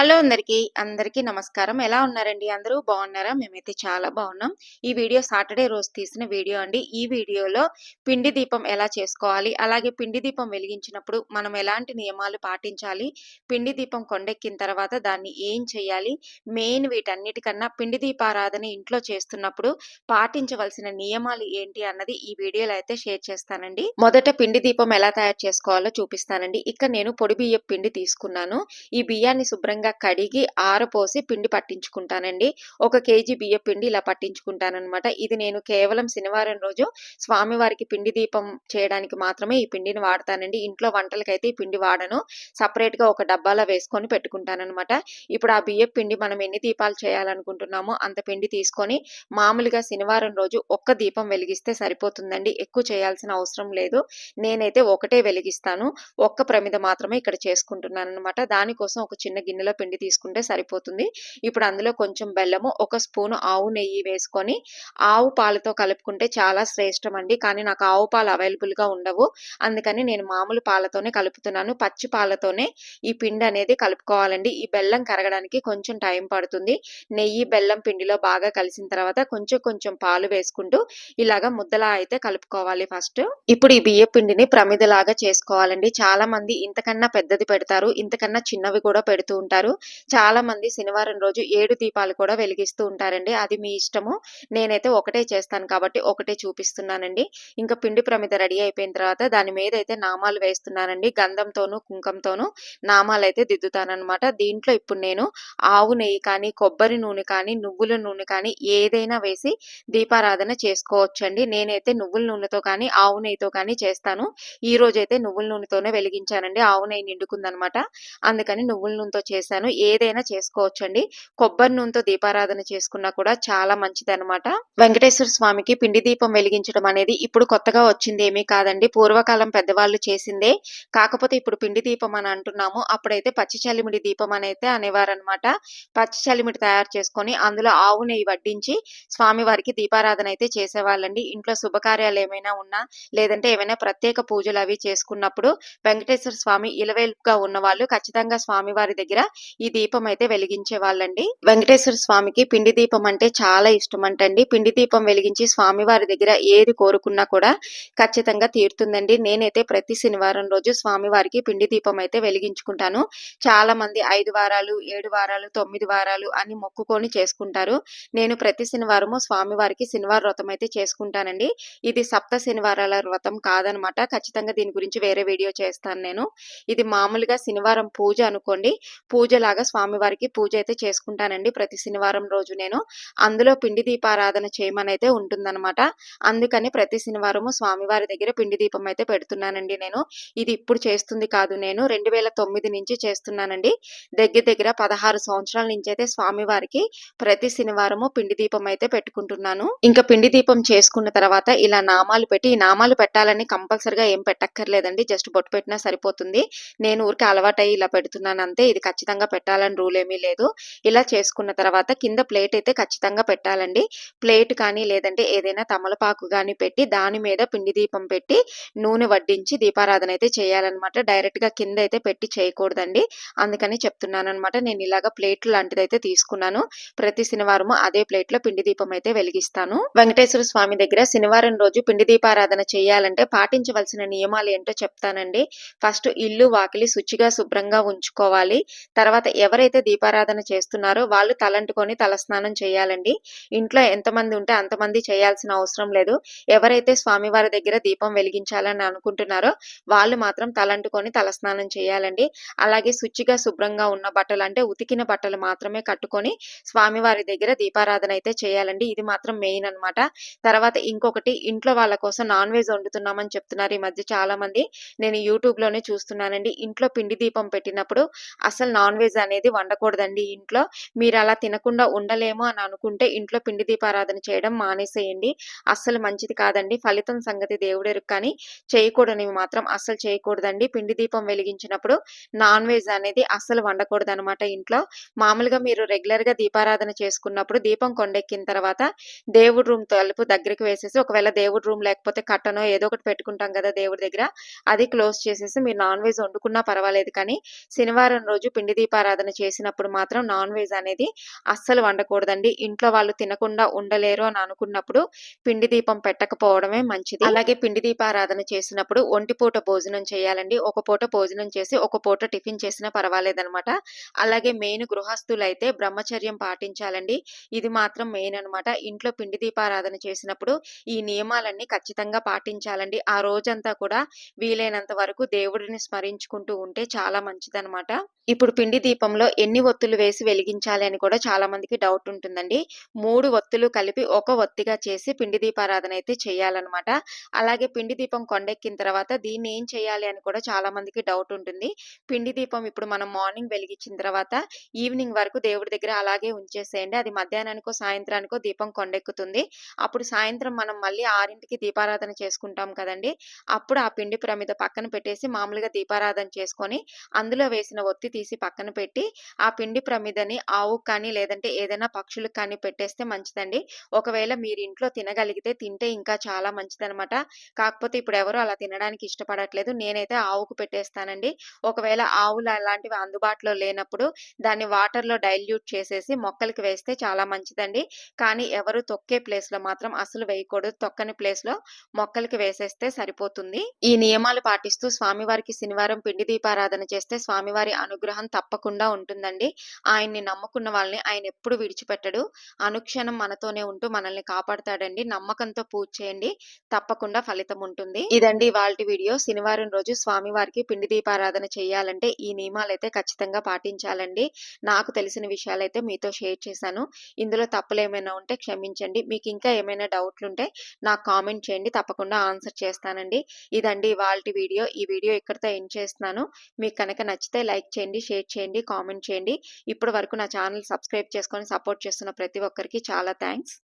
Hello అందరికీ అందరికీ నమస్కారం. ఎలా ఉన్నారండి అందరూ? బాగున్నారా? మేమైతే చాలా బాగున్నాం. ఈ వీడియో సాటర్డే రోజు తీసిన వీడియో అండి. ఈ వీడియోలో పిండి దీపం ఎలా చేసుకోవాలి? అలాగే పిండి దీపం వెలిగించినప్పుడు మనం ఎలాంటి నియమాలు పాటించాలి? పిండి దీపం కొండెక్కిన తర్వాత దాన్ని ఏం చేయాలి? మెయిన్ వీటన్నిటికన్నా పిండి దీపారాధన ఇంట్లో చేస్తున్నప్పుడు పాటించవలసిన నియమాలు ఏంటి అన్నది ఈ వీడియోలో అయితే షేర్ చేస్తానండి. మొదట పిండి దీపం ఎలా తయారు చేసుకోవాలో చూపిస్తానండి. ఇక్కడ నేను పొడి బియ్యం పిండి తీసుకున్నాను. ఈ బియ్యాన్ని శుభ్రంగా కడిగి ఆరపోసి పిండి పట్టించుకుంటానండి. ఒక కేజీ బియ్య పిండి ఇలా పట్టించుకుంటానమాట ఇది నేను కేవలం శనివారం రోజు స్వామివారికి పిండి దీపం చేయడానికి మాత్రమే ఈ పిండిని వాడతానండి. ఇంట్లో వంటలకైతే ఈ పిండి వాడను. సపరేట్గా ఒక డబ్బాలో వేసుకొని పెట్టుకుంటానన్నమాట. ఇప్పుడు ఆ బియ్య పిండి మనం ఎన్ని దీపాలు చేయాలనుకుంటున్నామో అంత పిండి తీసుకొని మామూలుగా శనివారం రోజు ఒక్క దీపం వెలిగిస్తే సరిపోతుందండి. ఎక్కువ చేయాల్సిన అవసరం లేదు. నేనైతే ఒకటే వెలిగిస్తాను. ఒక్క ప్రమిద మాత్రమే ఇక్కడ చేసుకుంటున్నాను అనమాట దానికోసం ఒక చిన్న గిన్నెలో పిండి తీసుకుంటే సరిపోతుంది. ఇప్పుడు అందులో కొంచెం బెల్లము ఒక స్పూన్ ఆవు నెయ్యి వేసుకొని ఆవు పాలతో కలుపుకుంటే చాలా శ్రేష్టం అండి కానీ నాకు ఆవు పాలు అవైలబుల్గా ఉండవు. అందుకని నేను మామూలు పాలతోనే కలుపుతున్నాను. పచ్చి పాలతోనే ఈ పిండి అనేది కలుపుకోవాలండి. ఈ బెల్లం కరగడానికి కొంచెం టైం పడుతుంది. నెయ్యి బెల్లం పిండిలో బాగా కలిసిన తర్వాత కొంచెం కొంచెం పాలు వేసుకుంటూ ఇలాగా ముద్దలా అయితే కలుపుకోవాలి ఫస్ట్. ఇప్పుడు ఈ బియ్య పిండిని ప్రమిదలాగా చేసుకోవాలండి. చాలా మంది ఇంతకన్నా పెద్దది పెడతారు. ఇంతకన్నా చిన్నవి కూడా పెడుతూ ఉంటారు. చాలా మంది శనివారం రోజు ఏడు దీపాలు కూడా వెలిగిస్తూ ఉంటారండి. అది మీ ఇష్టము. నేనైతే ఒకటే చేస్తాను కాబట్టి ఒకటే చూపిస్తున్నానండి. ఇంకా పిండి ప్రమిద రెడీ అయిపోయిన తర్వాత దాని మీద అయితే నామాలు వేస్తున్నానండి. గంధంతోనూ కుంకంతోనూ నామాలు అయితే దిద్దుతానమాట దీంట్లో ఇప్పుడు నేను ఆవు నెయ్యి కానీ కొబ్బరి నూనె కానీ నువ్వుల నూనె కానీ ఏదైనా వేసి దీపారాధన చేసుకోవచ్చండి. నేనైతే నువ్వుల నూనెతో కానీ ఆవు నెయ్యితో కానీ చేస్తాను. ఈ రోజు నువ్వుల నూనెతోనే వెలిగించానండి. ఆవు నెయ్యి నిండుకుందనమాట అందుకని నువ్వుల నూనెతో చేసి చేశాను. ఏదైనా చేసుకోవచ్చండి. కొబ్బరి నూనెతో దీపారాధన చేసుకున్నా కూడా చాలా మంచిది అనమాట వెంకటేశ్వర స్వామికి పిండి దీపం వెలిగించడం అనేది ఇప్పుడు కొత్తగా వచ్చింది ఏమీ కాదండి. పూర్వకాలం పెద్దవాళ్ళు చేసిందే. కాకపోతే ఇప్పుడు పిండి దీపం అని అంటున్నాము. అప్పుడైతే పచ్చి చలిమిడి దీపం అని అయితే అనేవారనమాట పచ్చి చలిమిడి తయారు చేసుకొని అందులో ఆవు నెయ్యి వడ్డించి స్వామివారికి దీపారాధన అయితే చేసేవాళ్ళండి. ఇంట్లో శుభకార్యాలు ఏమైనా ఉన్నా లేదంటే ఏమైనా ప్రత్యేక పూజలు అవి చేసుకున్నప్పుడు వెంకటేశ్వర స్వామి ఇలవేల్పుగా ఉన్న వాళ్ళు ఖచ్చితంగా స్వామివారి దగ్గర ఈ దీపం అయితే వెలిగించే వాళ్ళండి. వెంకటేశ్వర స్వామికి పిండి దీపం అంటే చాలా ఇష్టం అంటండి పిండి దీపం వెలిగించి స్వామివారి దగ్గర ఏది కోరుకున్నా కూడా ఖచ్చితంగా తీరుతుందండి. నేనైతే ప్రతి శనివారం రోజు స్వామివారికి పిండి దీపం అయితే వెలిగించుకుంటాను. చాలా మంది ఐదు వారాలు ఏడు వారాలు తొమ్మిది వారాలు అని మొక్కుకొని చేసుకుంటారు. నేను ప్రతి శనివారము స్వామివారికి శనివార వ్రతం అయితే చేసుకుంటానండి. ఇది సప్త శనివారాల వ్రతం కాదనమాట. ఖచ్చితంగా దీని గురించి వేరే వీడియో చేస్తాను నేను. ఇది మామూలుగా శనివారం పూజ అనుకోండి. పూజ పూజలాగా స్వామివారికి పూజ అయితే చేసుకుంటానండి. ప్రతి శనివారం రోజు నేను. అందులో పిండి దీపారాధన చేయమని అయితే ఉంటుందన్నమాట. అందుకని ప్రతి శనివారము స్వామివారి దగ్గర పిండి దీపం అయితే పెడుతున్నానండి నేను. ఇది ఇప్పుడు చేస్తుంది కాదు నేను. రెండు వేల తొమ్మిది నుంచి చేస్తున్నానండి. దగ్గర దగ్గర పదహారు సంవత్సరాల నుంచి అయితే స్వామివారికి ప్రతి శనివారము పిండి దీపం అయితే పెట్టుకుంటున్నాను. ఇంకా పిండి దీపం చేసుకున్న తర్వాత ఇలా నామాలు పెట్టి ఈ నామాలు పెట్టాలని కంపల్సరిగా ఏం పెట్టక్కర్లేదండి. జస్ట్ బొట్టు పెట్టినా సరిపోతుంది. నేను ఊరికి అలవాటయ్యి ఇలా పెడుతున్నాను అంతే. ఇది ఖచ్చితంగా పెట్టాలని రూల్ ఏమీ లేదు. ఇలా చేసుకున్న తర్వాత కింద ప్లేట్ అయితే ఖచ్చితంగా పెట్టాలండి. ప్లేట్ కానీ లేదంటే ఏదైనా తమలపాకు కానీ పెట్టి దాని మీద పిండి దీపం పెట్టి నూనె వడ్డించి దీపారాధన అయితే చేయాలన్నమాట. డైరెక్ట్గా కింద అయితే పెట్టి చేయకూడదండి. అందుకని చెప్తున్నాను అనమాట నేను ఇలాగ ప్లేట్ లాంటిది అయితే తీసుకున్నాను. ప్రతి శనివారము అదే ప్లేట్లో పిండి దీపం అయితే వెలిగిస్తాను. వెంకటేశ్వర స్వామి దగ్గర శనివారం రోజు పిండి దీపారాధన చేయాలంటే పాటించవలసిన నియమాలు ఏంటో చెప్తానండి. ఫస్ట్ ఇల్లు వాకిలి శుచిగా శుభ్రంగా ఉంచుకోవాలి. తర్వాత తర్వాత ఎవరైతే దీపారాధన చేస్తున్నారో వాళ్ళు తలంటుకొని తలస్నానం చేయాలండి. ఇంట్లో ఎంతమంది ఉంటే అంతమంది చేయాల్సిన అవసరం లేదు. ఎవరైతే స్వామివారి దగ్గర దీపం వెలిగించాలని అనుకుంటున్నారో వాళ్ళు మాత్రం తలంటుకొని తలస్నానం చేయాలండి. అలాగే శుచిగా శుభ్రంగా ఉన్న బట్టలు అంటే ఉతికిన బట్టలు మాత్రమే కట్టుకొని స్వామివారి దగ్గర దీపారాధన అయితే చేయాలండి. ఇది మాత్రం మెయిన్ అన్నమాట. తర్వాత ఇంకొకటి ఇంట్లో వాళ్ళ కోసం నాన్ వెజ్ వండుతున్నామని చెప్తున్నారు ఈ మధ్య చాలా మంది నేను యూట్యూబ్లోనే చూస్తున్నానండి. ఇంట్లో పిండి దీపం పెట్టినప్పుడు అసలు నాన్ వెజ్ అనేది వండకూడదండి ఇంట్లో. మీరు అలా తినకుండా ఉండలేము అని అనుకుంటే ఇంట్లో పిండి దీపారాధన చేయడం మానేసేయండి. అస్సలు మంచిది కాదండి. ఫలితం సంగతి దేవుడెరుకు కానీ చేయకూడని మాత్రం అస్సలు చేయకూడదండి. పిండి దీపం వెలిగించినప్పుడు నాన్ వెజ్ అనేది అస్సలు వండకూడదు అనమాట ఇంట్లో. మామూలుగా మీరు రెగ్యులర్గా దీపారాధన చేసుకున్నప్పుడు దీపం కొండెక్కిన తర్వాత దేవుడి రూమ్ తలుపు దగ్గరికి వేసేసి ఒకవేళ దేవుడి రూమ్ లేకపోతే కట్టనో ఏదో ఒకటి పెట్టుకుంటాం కదా దేవుడి దగ్గర. అది క్లోజ్ చేసేసి మీరు నాన్ వెజ్ వండుకున్నా పర్వాలేదు. కానీ శనివారం రోజు పిండి దీపారాధన చేసినప్పుడు మాత్రం నాన్ వెజ్ అనేది అస్సలు వండకూడదండి. ఇంట్లో వాళ్ళు తినకుండా ఉండలేరు అని అనుకున్నప్పుడు పిండి దీపం పెట్టకపోవడమే మంచిది. అలాగే పిండి దీపారాధన చేసినప్పుడు ఒంటి పూట భోజనం చేయాలండి. ఒక పూట భోజనం చేసి ఒక పూట టిఫిన్ చేసినా పర్వాలేదనమాట. అలాగే మెయిన్ గృహస్థులు అయితే బ్రహ్మచర్యం పాటించాలండి. ఇది మాత్రం మెయిన్ అనమాట. ఇంట్లో పిండి దీపారాధన చేసినప్పుడు ఈ నియమాలన్నీ ఖచ్చితంగా పాటించాలండి. ఆ రోజంతా కూడా వీలైనంత వరకు దేవుడిని స్మరించుకుంటూ ఉంటే చాలా మంచిదనమాట. ఇప్పుడు పిండి దీపంలో ఎన్ని ఒత్తులు వేసి వెలిగించాలి అని కూడా చాలా మందికి డౌట్ ఉంటుందండి. మూడు ఒత్తులు కలిపి ఒక ఒత్తిగా చేసి పిండి దీపారాధన అయితే చేయాలన్నమాట. అలాగే పిండి దీపం కొండెక్కిన తర్వాత దీన్ని ఏం చేయాలి అని కూడా చాలా మందికి డౌట్ ఉంటుంది. పిండి దీపం ఇప్పుడు మనం మార్నింగ్ వెలిగించిన తర్వాత ఈవినింగ్ వరకు దేవుడి దగ్గర అలాగే ఉంచేసేయండి. అది మధ్యాహ్నానికో సాయంత్రానికో దీపం కొండెక్కుతుంది. అప్పుడు సాయంత్రం మనం మళ్ళీ ఆరింటికి దీపారాధన చేసుకుంటాం కదండి. అప్పుడు ఆ పిండి ప్రమిద పక్కన పెట్టేసి మామూలుగా దీపారాధన చేసుకొని అందులో వేసిన ఒత్తి తీసి పక్కన పక్కన పెట్టి ఆ పిండి ప్రమిదని ఆవు కానీ లేదంటే ఏదైనా పక్షులకు కానీ పెట్టేస్తే మంచిదండి. ఒకవేళ మీరు ఇంట్లో తినగలిగితే తింటే ఇంకా చాలా మంచిదనమాట కాకపోతే ఇప్పుడు ఎవరు అలా తినడానికి ఇష్టపడట్లేదు. నేనైతే ఆవుకు పెట్టేస్తానండి. ఒకవేళ ఆవులు అలాంటివి అందుబాటులో లేనప్పుడు దాన్ని వాటర్లో డైల్యూట్ చేసేసి మొక్కలకి వేస్తే చాలా మంచిదండి. కానీ ఎవరు తొక్కే ప్లేస్లో మాత్రం అసలు వేయకూడదు. తొక్కని ప్లేస్లో మొక్కలకి వేసేస్తే సరిపోతుంది. ఈ నియమాలు పాటిస్తూ స్వామివారికి శనివారం పిండి దీపారాధన చేస్తే స్వామివారి అనుగ్రహం తప్ప తప్పకుండా ఉంటుందండి. ఆయన్ని నమ్ముకున్న వాళ్ళని ఆయన ఎప్పుడు విడిచిపెట్టడు. అనుక్షణం మనతోనే ఉంటూ మనల్ని కాపాడుతాడండి. నమ్మకంతో పూజ చేయండి. తప్పకుండా ఫలితం ఉంటుంది. ఇదండి వాళ్ళ వీడియో. శనివారం రోజు స్వామివారికి పిండి దీపారాధన చేయాలంటే ఈ నియమాలు అయితే ఖచ్చితంగా పాటించాలండి. నాకు తెలిసిన విషయాలైతే మీతో షేర్ చేశాను. ఇందులో తప్పులు ఏమైనా ఉంటే క్షమించండి. మీకు ఇంకా ఏమైనా డౌట్లు ఉంటే నాకు కామెంట్ చేయండి. తప్పకుండా ఆన్సర్ చేస్తానండి. ఇదండి వాళ్ళ వీడియో. ఈ వీడియో ఇక్కడితో ఎండ్ చేస్తున్నాను. మీకు కనుక నచ్చితే లైక్ చేయండి షేర్ చేయండి. చేయండి కామెంట్ చేయండి. ఇప్పటి వరకు నా ఛానల్ సబ్స్క్రైబ్ చేసుకొని సపోర్ట్ చేస్తున్న ప్రతి ఒక్కరికి చాలా థ్యాంక్స్.